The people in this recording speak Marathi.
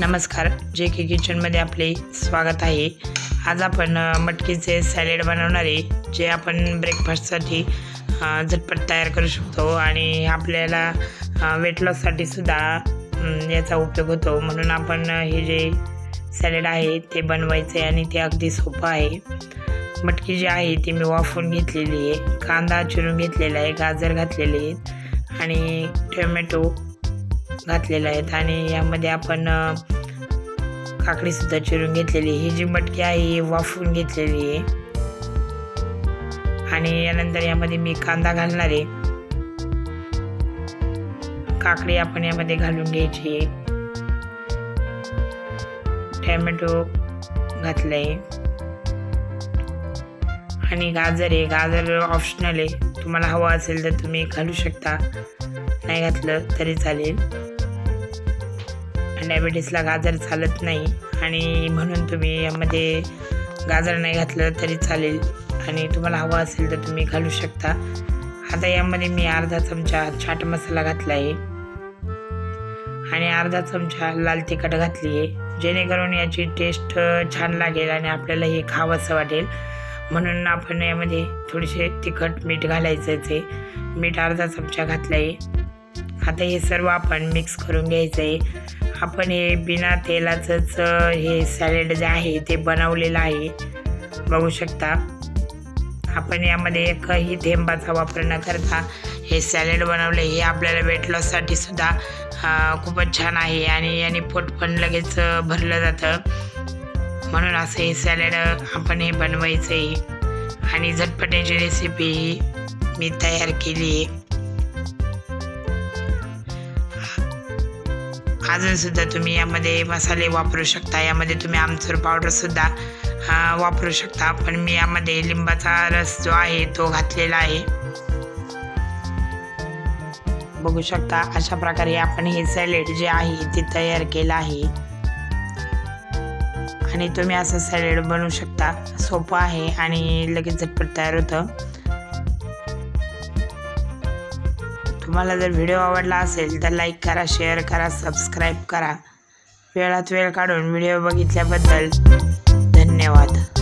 नमस्कार. जे के किचनमध्ये आपले स्वागत आहे. आज आपण मटकीचे सॅलेड बनवणारे जे आपण ब्रेकफास्टसाठी झटपट तयार करू शकतो आणि आपल्याला वेट लॉससाठी सुद्धा याचा उपयोग होतो. म्हणून आपण हे जे सॅलेड आहे ते बनवायचे आणि ते अगदी सोपं आहे. मटकी जी आहे ती मी वाफवून घेतलेली आहे. कांदा चिरून घेतलेला आहे गाजर घातलेले आहेत आणि टोमॅटो घातलेले आहेत. आणि यामध्ये आपण काकडीसुद्धा चिरून घेतलेली ही जी मटकी आहे ही वाफवून घेतलेली आहे. आणि यानंतर यामध्ये मी कांदा घालणार आहे. काकडी आपण यामध्ये घालून घ्यायची टॅमॅटो घातलं आहे आणि गाजर आहे. गाजर ऑप्शनल आहे. तुम्हाला हवं असेल तर तुम्ही घालू शकता. नाही घातलं तरी चालेल. डायबिटीसला गाजर चालत नाही. आणि म्हणून तुम्ही यामध्ये गाजर नाही घातलं तरी चालेल. आणि तुम्हाला हवं असेल तर तुम्ही घालू शकता. आता यामध्ये मी अर्धा चमचा चाट मसाला घातला आहे. आणि अर्धा चमचा लाल तिखट घातली आहे. जेणेकरून याची टेस्ट छान लागेल आणि आपल्याला हे खावंसं वाटेल. म्हणून आपण यामध्ये थोडेसे तिखट मीठ घालायचं आहे मीठ अर्धा चमचा घातला आहे आता हे सर्व आपण मिक्स करून घ्यायचं आहे. आपण हे बिना तेलाचंच हे सॅलेड जे आहे ते बनवलेलं आहे. बघू शकता. आपण यामध्ये एकही थेंबाचा वापर न करता हे सॅलेड बनवलं हे आपल्याला वेट लॉससाठी सुद्धा खूपच छान आहे आणि याने पोट पण लगेच भरलं जातं. म्हणून असं हे सॅलड आपण हे बनवायचं आहे आणि झटपट्याची रेसिपी मी तयार केली. आहे अजून सुद्धा तुम्ही यामध्ये मसाले वापरू शकता. यामध्ये तुम्ही आमचूर पावडर सुद्धा वापरू शकता. पण मी यामध्ये लिंबाचा रस जो आहे तो घातलेला आहे. बघू शकता अशा प्रकारे आपण हे सॅलेड जे आहे ते तयार केलं आहे. आणि तुम्ही असं सॅलेड बनवू शकता. सोपं आहे आणि लगेच झटपट तयार होतं. तुम्हाला जर व्हिडिओ आवडला असेल तर लाईक करा शेअर करा सबस्क्राईब करा. वेळात वेळ काढून व्हिडिओ बघितल्याबद्दल धन्यवाद.